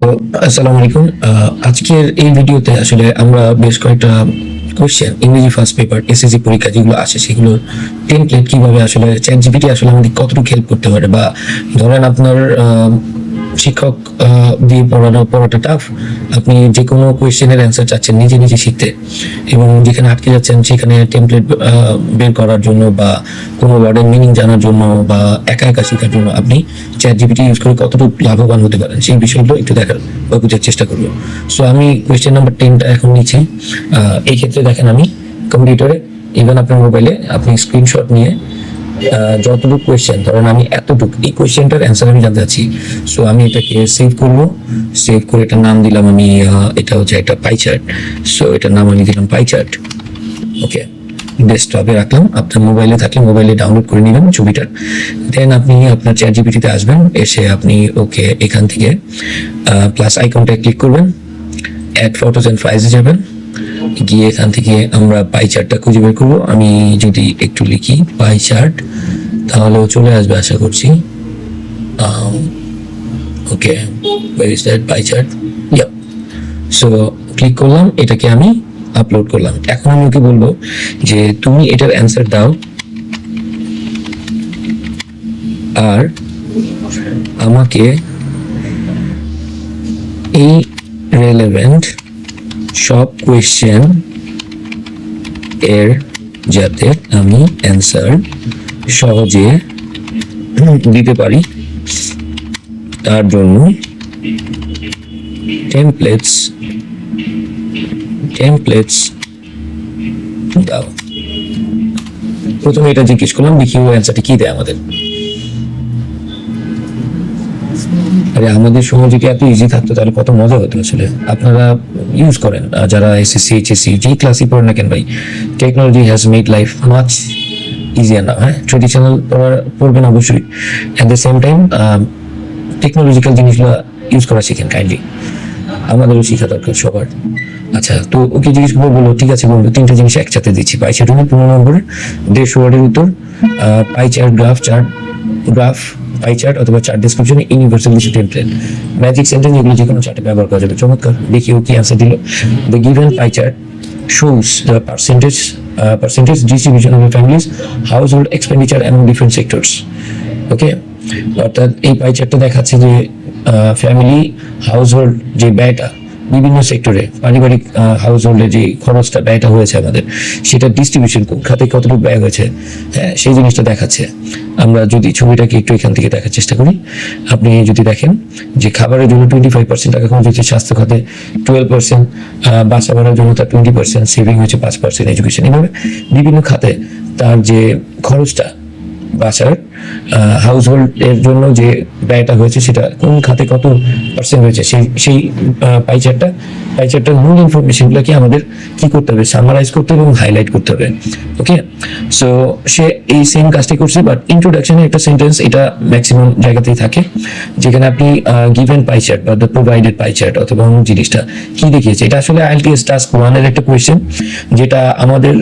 আসসালামু আলাইকুম। আজকের এই ভিডিওতে আসলে আমরা বেশ কয়েকটা কোয়েশ্চেন ইংরেজি ফার্স্ট পেপার এসএসসি পরীক্ষা যেগুলো আসে সেগুলোর টেমপ্লেট কীভাবে আসলে চ্যাট জিপিটি আসলে আমাদের কতটুকু হেল্প করতে পারে? বা ধরেন আপনার শিক্ষক দিয়ে পড়ানো, পড়াটা টাফ আপনি যে কোনো কোয়েশ্চেনের অ্যান্সার চাচ্ছেন, নিজে নিজে শিখতে। এবং যেখানে আটকে যাচ্ছেন, সেখানে টেমপ্লেট বের করার জন্য বা কোনো ওয়ার্ডের মিনিং জানার জন্য বা একা একা শেখার জন্য আপনি চ্যাট জিপিটি ইউজ করে কতটুকু লাভবান হতে পারেন, সেই বিষয়গুলো একটু দেখার বা বোঝার চেষ্টা করব। সো আমি কোয়েশ্চেন নাম্বার টেনটা এখন নিচ্ছি। এই ক্ষেত্রে দেখেন আমি কম্পিউটারে ইভেন আপনার মোবাইলে আপনি স্ক্রিনশট নিয়ে যতটুকু কোয়েশ্চেন ধরেন আমি এতটুকু, এই কোয়েশ্চেনটার অ্যান্সার আমি জানতে চাচ্ছি। সো আমি এটাকে সেভ করব। সেভ করে এটার নাম দিলাম আমি এটা হচ্ছে একটা পাই চার্ট সো এটার নাম আমি দিলাম পাই চার্ট ওকে ডেস্কটপে রাখলাম। আপনার মোবাইলে থাকলে মোবাইলে ডাউনলোড করে নেবেন ছবিটা। দেন আপনি আপনার চ্যাট জিপিটিতে আসবেন, এসে আপনি ওকে এখান থেকে প্লাস আইকনটা ক্লিক করবেন। অ্যাড ফটোস অ্যান্ড ফাইলসে যাবেন। গিয়ে এখান থেকে আমরা পাই চার্টটা খুঁজে বের করব। আমি যদি একটু লিখি পাই চার্ট তাহলেও চলে আসবে আশা করছি। Okay is that pie chart yup so click করলাম, এটাকে আমি আপলোড করলাম। এখন আমি ওকে বলব যে, তুমি এটার অ্যান্সার দাও। আর আমাকে এই রেলেভেন্ট সব কোয়েশ্চেন এর যাতে আমি অ্যান্সার সহজে দিতে পারি। তার জন্য টেমপ্লেটস টেমপ্লেটস দাও। প্রথমে এটা জিজ্ঞেস করলাম, দেখি ও অ্যান্সারটা কি দেয় আমাদের। আরে আমাদের সময় যদি এত ইজি থাকতো, তাহলে কত মজা হতো আসলে। আপনারা ইউজ করেন। যারা এসএসসি এইচএসসি যেই ক্লাসই পড়েন না কেন ভাই technology has made life much easier না হ্যাঁ? ট্রেডিশনাল পড়বেন অবশ্যই। At the same time technological জিনিসগুলো ইউজ করা শিখেন কাইন্ডলি আমাদেরও শেখা দরকার সবার। আচ্ছা তো ওকে জিজ্ঞেস করব বলো ঠিক আছে বলব তিনটা জিনিস একসাথে দিচ্ছি। পাই চার্ট হলো পনেরো নম্বরের দেড়শো ওয়ার্ডের উত্তর pie chart graph chart graph pie chart অথবা চার্ট ডিসক্রিপশনে ইউনিভার্সাল কিছু টেমপ্লেট ম্যাজিক সেন্টেন্স এগুলো যে কোনো চার্টে ব্যবহার করা যাবে। চমৎকার। দেখি ও কি অ্যান্সার দিল। The given pie chart shows the percentage uh, percentage distribution of the families household expenditure different sectors okay অর্থাৎ এই পাই চার্টটা দেখাচ্ছে যে ফ্যামিলি হাউস হোল্ড যে ব্যয়টা বিভিন্ন সেক্টরে পারিবারিক হাউস হোল্ডে যে খরচটা, ব্যয়টা হয়েছে আমাদের, সেটা ডিস্ট্রিবিউশন কোন খাতে কতটুকু ব্যয় হয়েছে হ্যাঁ সেই জিনিসটা দেখাচ্ছে। আমরা যদি ছবিটাকে একটু এখান থেকে দেখার চেষ্টা করি, আপনি যদি দেখেন যে খাবারের জন্য টোয়েন্টি ফাইভ পার্সেন্ট টাকা খরচ হচ্ছে স্বাস্থ্য খাতে টুয়েলভ পার্সেন্ট বাসা ভাড়ার জন্য তার টোয়েন্টি পার্সেন্ট সেভিং হচ্ছে পাঁচ পার্সেন্ট এডুকেশন এভাবে বিভিন্ন খাতে তার যে খরচটা বাসার হাউস এর জন্য যে ব্যয়টা হয়েছে সেটা কোন খাতে কত পার্সেন্ট হয়েছে? সেই সেই পাইচারটা পাইচারটার মূল ইনফরমেশনগুলোকে আমাদের কি করতে হবে? সামারাইজ করতে হবে এবং হাইলাইট করতে হবে। ওকে সো সে এই সেম কাজটি করছে বাট ইন্ট্রোডাকশনে একটা সেন্টেন্স এটা ম্যাক্সিমাম জায়গাতেই থাকে, যেখানে আপনি গিভেন পাইচার্ট বা দ্য প্রোভাইডেড পাইচার্ট অথবা অন্য জিনিসটা কি দেখিয়েছে? এটা আসলে আইএলটিএস টাস্ক ওয়ানের একটা কোয়েশ্চেন যেটা আমাদের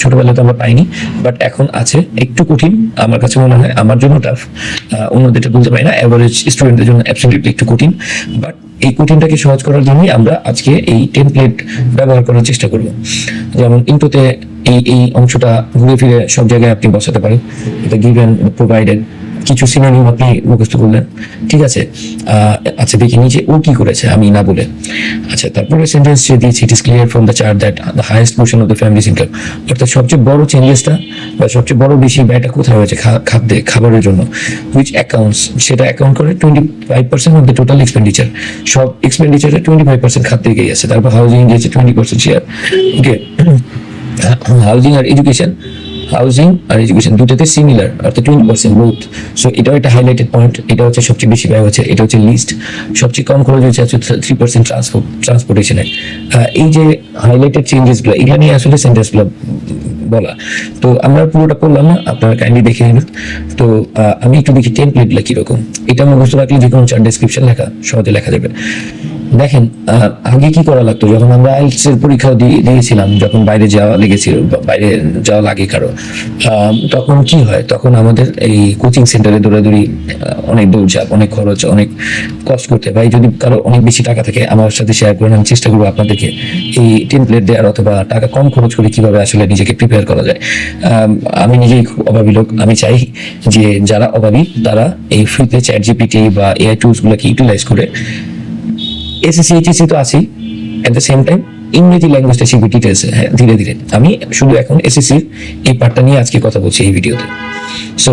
ছোটবেলাতে আমরা পাইনি বাট এখন আছে, একটু কঠিন, আমার কাছে মনে হয় আমার জন্য টাফ অন্যদেরটা বলতে পারি না। অ্যাভারেজ স্টুডেন্টদের জন্য অ্যাবসলিউটলি একটু কঠিন। বাট এই কঠিনটাকে সহজ করার জন্যই আমরা আজকে এই টেমপ্লেট ব্যবহার করার চেষ্টা করব। যেমন ইন্টোতে এই এই অংশটা ঘুরে ফিরে সব জায়গায় আপনি বসাতে পারেন। এটা গিভেন প্রোভাইডেড কিছু সিনোনিম আপনি মুখস্থ করলেন। ঠিক আছে? আচ্ছা দেখি নিচে ও কি করেছে, আমি না বলে। আচ্ছা তারপরে সেন্টেন্স যে দিয়েছি it is clear from the chart that the highest portion of the families income অর্থাৎ সবচেয়ে বড় চেঞ্জেসটা বা সবচেয়ে বড় বেশি ব্যয়টা কোথায় হয়েছে খাদ্যে, খাবারের জন্য? উইচ অ্যাকাউন্টস সেটা অ্যাকাউন্ট করে twenty five percent of the total expenditure সব এক্সপেন্ডিচারে টোয়েন্টি ফাইভ পার্সেন্ট খাদ্যে গিয়ে আছে। তারপর হাউজিং গিয়েছে twenty percent share okay housing আর এডুকেশন হাউজিং আর এডুকেশন দুটোতে সিমিলার অর্থাৎ টোয়েন্টি পার্সেন্ট বোথ সো এটাও একটা হাইলাইটেড পয়েন্ট এটা হচ্ছে সবচেয়ে বেশি ব্যয় হচ্ছে, এটা হচ্ছে লিস্ট সবচেয়ে কম খরচ হচ্ছে থ্রি পার্সেন্ট ট্রান্সপোর্ট ট্রান্সপোর্টেশনে এই যে হাইলাইটেড চেঞ্জেসগুলো এগুলো নিয়ে আসলে সেন্টেন্সগুলো বলা। তো, আমরা পুরোটা করলাম না, আপনারা কাইন্ডলি দেখে নেবেন তো আমি একটু দেখি টেন টেমপ্লেটগুলো কীরকম। এটা মুখস্থ রাখলে যে কোনো চার ডেসক্রিপশন লেখা সহজে লেখা যাবে। দেখেন আগে কি করা লাগতো? যখন আমরা আইএলটিএস এর পরীক্ষা দিয়ে- দিয়েছিলাম, যখন বাইরে যাওয়া লেগেছিল বাইরে যাওয়া লাগে কারও তখন কি হয়? তখন আমাদের এই কোচিং সেন্টারে দৌড়াদৌড়ি অনেক দৌড়ঝাঁপ অনেক খরচ, অনেক কষ্ট করতে। ভাই, যদি কারও অনেক বেশি টাকা থাকে, আমার সাথে শেয়ার করেন আমি চেষ্টা করব আপনাদেরকে। এই টেমপ্লেট দেওয়ার অথবা টাকা কম খরচ করে কীভাবে আসলে নিজেকে প্রিপেয়ার করা যায়? আমি নিজেই খুব অভাবী লোক। আমি চাই যে, যারা অভাবী, তারা এই ফ্রিতে চ্যাট জিপিটি বা এআই টুলস গুলোকে ইউটিলাইজ করে এসএসসি তো আছেই। অ্যাট দ্য সেম টাইম ইংরেজি ল্যাঙ্গুয়েজটা শিখবে ডিটেলসে হ্যাঁ ধীরে ধীরে। আমি শুধু এখন এসএসসির এই পার্টটা নিয়ে আজকে কথা বলছি এই ভিডিওতে so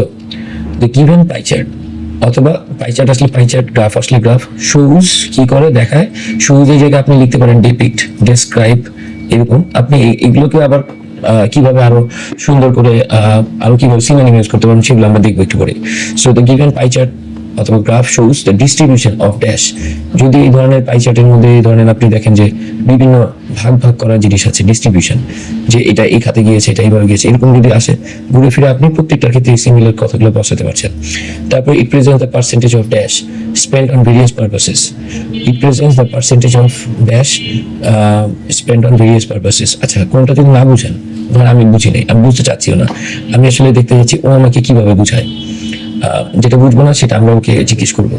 the given pie chart অথবা পাই চার্ট আসলে পাই গ্রাফ আসলে গ্রাফ সবুজ কি করে দেখায়? সবুজের জায়গায় আপনি লিখতে পারেন ডিপিক্ট ডেসক্রাইব এরকম। আপনি এগুলোকে আবার কীভাবে আরও সুন্দর করে আরও কীভাবে সিনোনিম ইউজ করতে পারেন সেগুলো আমরা দেখব একটু করে so the given pie chart অথবা graph shows the distribution of dash যদি এই ধরনের পাই চার্টের মধ্যে এই ধরনের আপনি দেখেন যে বিভিন্ন ভাগ ভাগ করা জিনিস আছে ডিস্ট্রিবিউশন যে এটা এই খাতে গিয়েছে, এটা এইভাবে গিয়েছে, এরকম যদি আসে, ঘুরে ফিরে আপনি প্রত্যেকটার ক্ষেত্রে সিমিলার কথাগুলো বসাতে পারছেন। তারপর it present the percentage of dash spend on various purposes it present the percentage of dash spend on various purposes আচ্ছা কোনটা যদি না বুঝেন ধর আমি বুঝি নাই, আমি বুঝতে চাচ্ছিও না। আমি আসলে দেখতে চাচ্ছি ও আমাকে কীভাবে বুঝায়? যেটা বুঝব না, সেটা আমরা ওকে জিজ্ঞেস করব।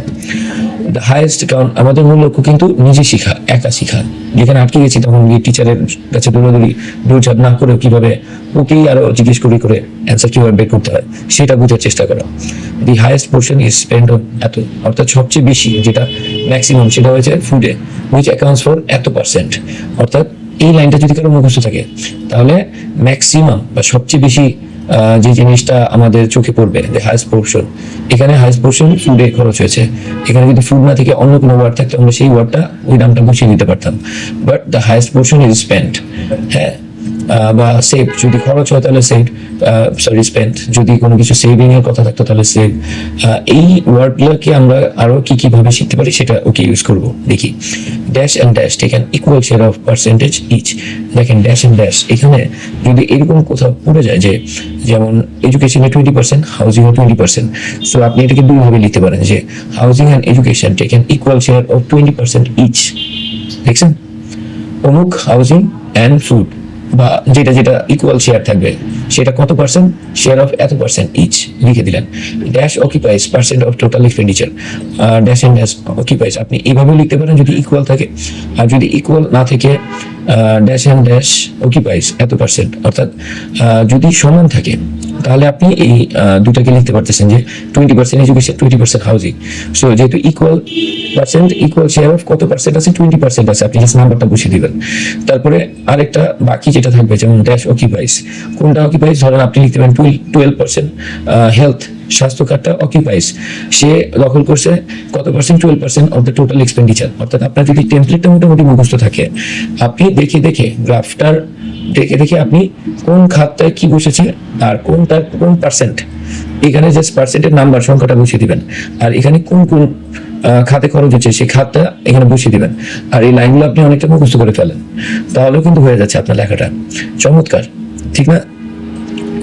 দ্য হায়েস্ট কারণ আমাদের মূল লক্ষ্য কিন্তু নিজে শিখা, একা শিখা। যেখানে আটকে গেছি, তখন গিয়ে টিচারের কাছে দৌড়াদৌড়ি, দৌড়ঝাপ না করে কীভাবে ওকেই আরও জিজ্ঞেস করে করে অ্যান্সার কীভাবে বের করতে হয়, সেটা বোঝার চেষ্টা করা। The highest portion is spend on এত, অর্থাৎ সবচেয়ে বেশি যেটা ম্যাক্সিমাম সেটা হয়েছে ফুডে উইচ অ্যাকাউন্টস ফর এত পার্সেন্ট অর্থাৎ এই লাইনটা যদি কারও মুখস্থ থাকে, তাহলে ম্যাক্সিমাম বা সবচেয়ে বেশি যে জিনিসটা আমাদের চোখে পড়বে, যে হাইস্ট পোর্শন এখানে হাইস্ট পোর্শন ফুডে খরচ হয়েছে। এখানে যদি ফুড না থেকে, অন্য কোনো ওয়ার্ড থাকতো, আমরা সেই ওয়ার্ডটা ওই নামটা বুঝিয়ে নিতে পারতাম। But the highest portion is spend হ্যাঁ? বা সেভ যদি খরচ হয় তাহলে সেভ সরি স্পেন্ড যদি কোনো কিছু সেভিং এর কথা থাকতো তাহলে সেভ এই ওয়ার্ডগুলোকে আমরা আরও কি কি ভাবে শিখতে পারি সেটা ওকে ইউজ করব। দেখি। Dash and dash taken equal share of percentage each দেখেন ড্যাশ অ্যান্ড ড্যাশ এখানে যদি এরকম কোথাও পড়ে যায় যে, যেমন এডুকেশনে টোয়েন্টি পার্সেন্ট হাউজিং এ টোয়েন্টি পার্সেন্ট সো আপনি এটাকে দুইভাবে লিখতে পারেন যে housing and education taken equal share of twenty percent each দেখছেন? অমুক হাউজিং অ্যান্ড ফুড বা যেটা যেটা ইকুয়াল শেয়ার থাকবে, সেটা কত পার্সেন্ট শেয়ার অফ এত পার্সেন্ট ইচ লিখে দিলেন। Dash occupies percent of total expenditure dash and dash occupies আপনি এইভাবে লিখতে পারেন যদি ইকুয়াল থাকে। আর যদি ইকুয়াল না থেকে ড্যাশ এন্ড ড্যাশ অকিপাইজ এত পার্সেন্ট অর্থাৎ যদি সমান থাকে তাহলে আপনি এই দুটাকে লিখতে পারতেছেন যে twenty percent education twenty percent housing so যেহেতু equal percent equal share of কত পার্সেন্ট আছে? টোয়েন্টি পার্সেন্ট আছে। আপনি জাস্ট নাম্বারটা বসিয়ে দিবেন। তারপরে আরেকটা বাকি যেটা থাকবে, যেমন ড্যাশ অকিপাইজ কোনটা অকিপাইজ ধরেন আপনি লিখতে পারেন টুয়েলভ পার্সেন্ট হেলথ স্বাস্থ্য কার্ডটা অকিপাইজ সে দখল করছে কত percent twelve percent of the total expenditure অর্থাৎ আপনার যদি টেমপ্লেটটা মোটামুটি মুখস্থ থাকে, আপনি দেখে দেখে গ্রাফটার দেখে দেখে আপনি কোন খাতটায় কি বসেছে আর কোনটা কোন পার্সেন্ট এখানে জাস্ট পার্সেন্টের নাম্বার সংখ্যাটা বসিয়ে দিবেন। আর এখানে কোন কোন খাতে খরচ হচ্ছে সেই খাতটা এখানে বসিয়ে দিবেন। আর এই লাইনগুলো আপনি অনেকটা মুখস্থ করে ফেলেন। তাহলেও কিন্তু হয়ে যাচ্ছে আপনার লেখাটা। চমৎকার। ঠিক না?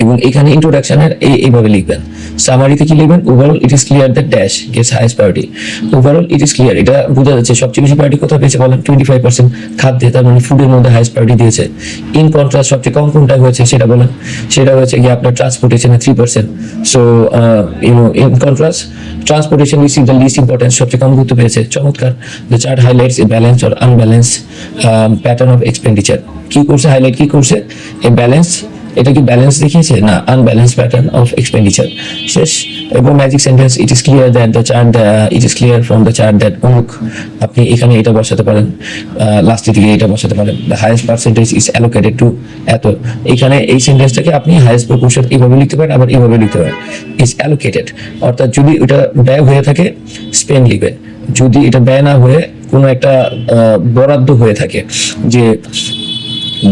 এবং এখানে ইন্ট্রোডাকশনের এই এইভাবে লিখবেন। সামারিতে কি লিখবেন? Overall it is clear that dash gets highest priority overall it is clear এটা বোঝা যাচ্ছে সবচেয়ে বেশি প্রায়োরিটি কোথায় পেয়েছে বলেন? টোয়েন্টি ফাইভ পার্সেন্ট খাদ্যে, তার মানে ফুডের মধ্যে হাইয়েস্ট প্রায়োরিটি দিয়েছে। ইন কন্ট্রাস্ট সবচেয়ে কম কোনটা হয়েছে সেটা বলেন। সেটা হচ্ছে গিয়ে আপনার ট্রান্সপোর্টেশনে three percent so you know in contrast transportation receive the least importance সবচেয়ে কম গুরুত্ব পেয়েছে। চমৎকার the chart highlights a balance or unbalance pattern of expenditure কি করছে? হাইলাইট কি করছে? এ ব্যালেন্স এটা কি ব্যালেন্স দেখিয়েছে? না আনব্যালেন্স প্যাটার্ন অফ এক্সপেন্ডিচার শেষ। এবং magic sentence it is clear that the chart it is clear from the chart that অমুক আপনি এখানে এটা বসাতে পারেন লাস্টের দিকে এটা বসাতে পারেন। The highest percentage is allocated to এত। এখানে এই সেন্টেন্সটাকে আপনি হায়েস্ট প্রপোর্শন এইভাবে লিখতে পারেন আবার এইভাবে লিখতে পারেন। ইজ অ্যালোকেটেড অর্থাৎ যদি ওটা ব্যয় হয়ে থাকে স্পেন লিখবেন যদি এটা ব্যয় না হয়ে কোনো একটা আহ, বরাদ্দ হয়ে থাকে যে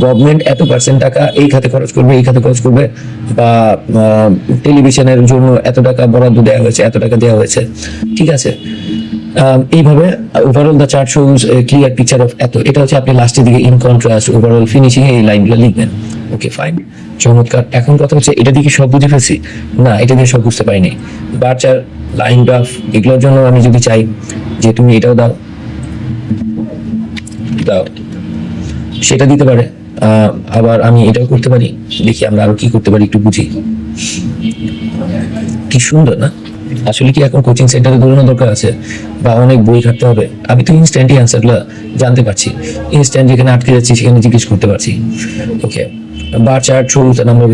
গভর্নমেন্ট এত পার্সেন্ট টাকা এই খাতে খরচ করবে, এই খাতে খরচ করবে, বা টেলিভিশনের জন্য এত টাকা বরাদ্দ দেওয়া হয়েছে, এত টাকা দেওয়া হয়েছে। ঠিক আছে? এইভাবে overall the chart shows clear picture of এত। এটা হচ্ছে আপনি লাস্টের দিকে ইন কন্ট্রাস্ট ওভারঅল ফিনিশিং এই লাইনগুলো লিখবেন। ওকে ফাইন চমৎকার। এখন কথা হচ্ছে, এটা দিয়ে কি সব বুঝে ফেলছি? না, এটা দিয়ে সব বুঝতে পারিনি। বার্চার লাইন গ্রাফ এগুলোর জন্য আমি যদি চাই যে তুমি এটাও দাও। দাও। সেটা দিতে পারে। আবার আমি এটাও করতে পারি। দেখি আমরা আরও কি করতে পারি একটু বুঝি। কি সুন্দর না? আসলে কি এখন কোচিং সেন্টারে দৌড়ানো দরকার আছে? বা অনেক বই ঘাটতে হবে। আমি তো ইনস্ট্যান্টই অ্যান্সারগুলো জানতে পারছি। ইনস্ট্যান্ট যেখানে আটকে যাচ্ছি সেখানে জিজ্ঞেস করতে পারছি। Okay bar chart shows the number of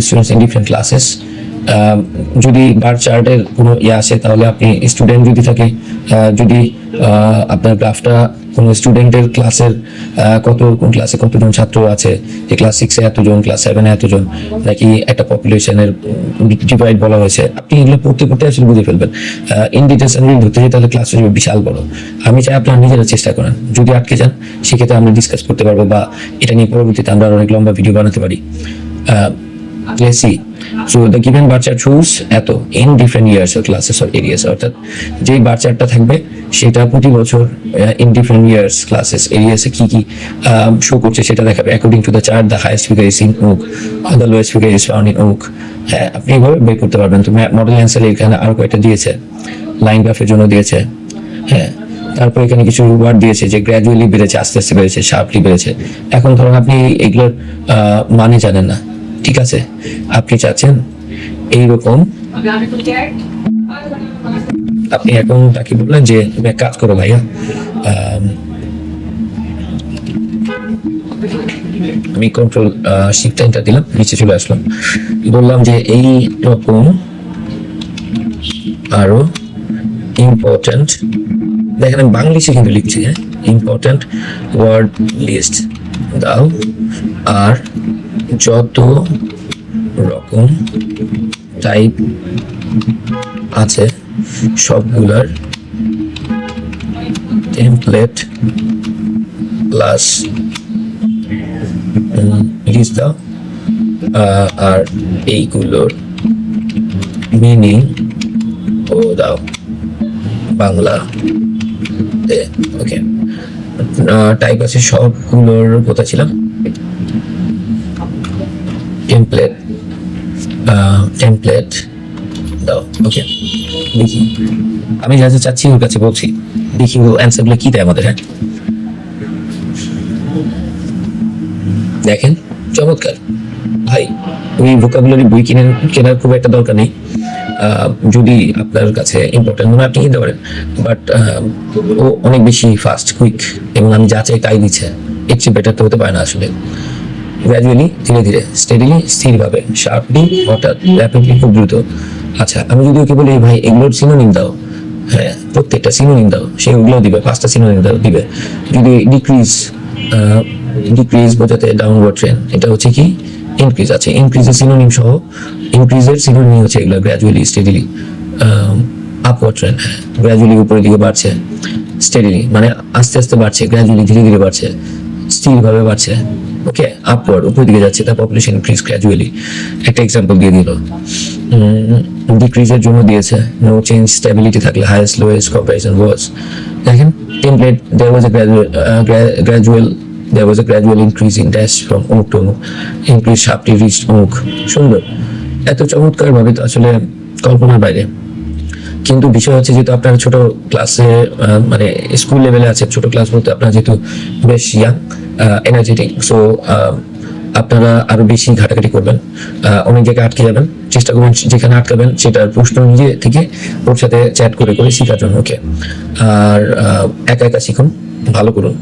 যদি বার চার্টের কোনো ইয়ে আসে, তাহলে আপনি স্টুডেন্ট যদি থাকে যদি আপনার গ্রাফটা কোনো স্টুডেন্টের ক্লাসের কত, কোন ক্লাসে কতজন ছাত্র আছে, যে ক্লাস সিক্সে এতজন ক্লাস সেভেনে এতজন, নাকি একটা পপুলেশনের ডিভাইড বলা হয়েছে, আপনি এগুলো পড়তে পড়তে আসলে বুঝে ফেলবেন। ইন ডিটেলস আমি ধরতে যাই তাহলে ক্লাস হয়ে বিশাল বড়। আমি চাই আপনারা নিজেরা চেষ্টা করেন। যদি আটকে যান, সেক্ষেত্রে আমরা ডিসকাস করতে পারব বা এটা নিয়ে পরবর্তীতে আমরা অনেক লম্বা ভিডিও বানাতে পারি। The given bar chart shows এত in different years or classes or areas, অর্থাৎ যে বার চার্টটা থাকবে, সেটা প্রতি বছর ইন ডিফারেন্ট ইয়ার্স ক্লাসেস এরিয়াসে কি কি শো করছে সেটা দেখাবে। According to the chart the highest figure is in oak the lowest figure is found in oak হ্যাঁ আপনি এভাবে বের করতে পারবেন। তো মডেল অ্যান্সার এখানে আরও কয়েকটা দিয়েছে। লাইন গ্রাফের জন্য দিয়েছে। হ্যাঁ তারপর এখানে কিছু ওয়ার্ড দিয়েছে যে গ্র্যাজুয়ালি বেড়েছে, আস্তে আস্তে বেড়েছে শার্পলি বেড়েছে। এখন ধরুন আপনি এগুলোর মানে জানেন না। ঠিক আছে আপনি চাচ্ছেন এইরকম? আপনি এখন তাকে বললেন যে তুমি এক কাজ করো ভাইয়া আম, কন্ট্রোল শিফট এন্টার দিলাম নিচে চলে আসলাম। বললাম যে এই রকম আরও ইম্পর্ট্যান্ট দেখেন আমি বাংলিশে কিন্তু লিখছি হ্যাঁ? ইম্পর্ট্যান্ট ওয়ার্ড লিস্ট দাও আর যত রকম টাইপ আছে, সবগুলার টেমপ্লেট প্লাস লিস্ট দাও। আর এইগুলোর মিনিং ও দাও বাংলা ওকে টাইপ আছে, সবগুলোর কোথা ছিলাম। টেমপ্লেট টেমপ্লেট দাও ওকে দেখি। আমি যা যা চাচ্ছি ওর কাছে বলছি। দেখি ও অ্যান্সারগুলো কি দেয় আমাদের হ্যাঁ। দেখেন, চমৎকার। ভাই, ওই ভোকাবুলারি বই কিনে কেনার খুব একটা দরকার নেই। যদি আপনার কাছে ইম্পর্টেন্ট মনে আপনি কিনতে পারেন। বাট ও অনেক বেশি ফাস্ট কুইক এবং আমি যা চাই তাই দিচ্ছে। এর চেয়ে বেটার তো হতে পারে না আসলে। গ্র্যাজুয়ালি ধীরে ধীরে স্টেডিলি স্থিরভাবে শার্পলি হঠাৎ র্যাপিডলি খুব দ্রুত। আচ্ছা আমি যদি ওকে বলি ভাই এগুলোর সিনোনিম দাও হ্যাঁ প্রত্যেকটা সিনোনিম দাও, সে ওগুলো দিবে, পাঁচটা সিনোনিম দাও, দিবে। যদি ডিক্রিজ ডিক্রিজ বোঝাতে ডাউনওয়ার্ড ট্রেন এটা হচ্ছে কি? ইনক্রিজ আছে ইনক্রিজের সিনোনিম সহ ইনক্রিজের সিনোনিম হচ্ছে এগুলো গ্র্যাজুয়ালি স্টেডিলি আপওয়ার্ড ট্রেন হ্যাঁ গ্র্যাজুয়ালি উপরের দিকে বাড়ছে স্টেডিলি মানে আস্তে আস্তে বাড়ছে গ্র্যাজুয়ালি ধীরে ধীরে বাড়ছে, স্থিরভাবে বাড়ছে। ওকে আপওয়ার্ড উপরের দিকে যাচ্ছে, তার পপুলেশন ইনক্রিজ গ্র্যাজুয়ালি একটা এক্সাম্পল দিয়ে দিল। ডিক্রিজের জন্য দিয়েছে। নো চেঞ্জ স্টেবিলিটি থাকলে হাইয়েস্ট লোয়েস্ট কম্পারিজন ওয়াজ দেখেন template there was a gradual gradual there was a gradual increase in dash from অমুক to অমুক। Increase sharply reached অমুক। সুন্দর। এত চমৎকার ভাবে তো আসলে কল্পনার বাইরে। কিন্তু বিষয় হচ্ছে যেহেতু আপনার ছোট ক্লাসে মানে স্কুল লেভেলে আছে, ছোট ক্লাস বলতে আপনার যেহেতু বেশ ইয়াং এনার্জেটিক সো আপনারা আরও বেশি ঘাটাঘাটি করবেন। অনেক জায়গায় আটকে যাবেন। চেষ্টা করবেন যেখানে আটকাবেন সেটার প্রশ্ন নিজে থেকে ওর সাথে চ্যাট করে করে শেখার জন্য ওকে আর একা একা শিখুন, ভালো করুন।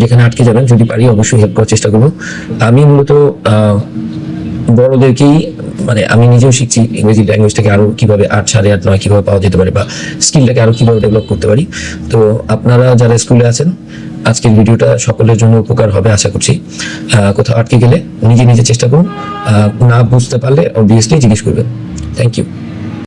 যেখানে আটকে যাবেন, যদি পারি অবশ্যই হেল্প করার চেষ্টা করব। আমি মূলত বড়দেরকেই মানে আমি নিজেও শিখছি ইংরেজি ল্যাঙ্গুয়েজটাকে আরও কীভাবে আট, সাড়ে আট, নয় কীভাবে পাওয়া যেতে পারে বা স্কিলটাকে আরও কীভাবে ডেভেলপ করতে পারি। তো আপনারা যারা স্কুলে আছেন আজকের ভিডিওটা সকলের জন্য উপকার হবে আশা করছি। কোথাও আটকে গেলে নিজে নিজে চেষ্টা করুন। না বুঝতে পারলে অবভিয়াসলি জিজ্ঞেস করবেন। Thank you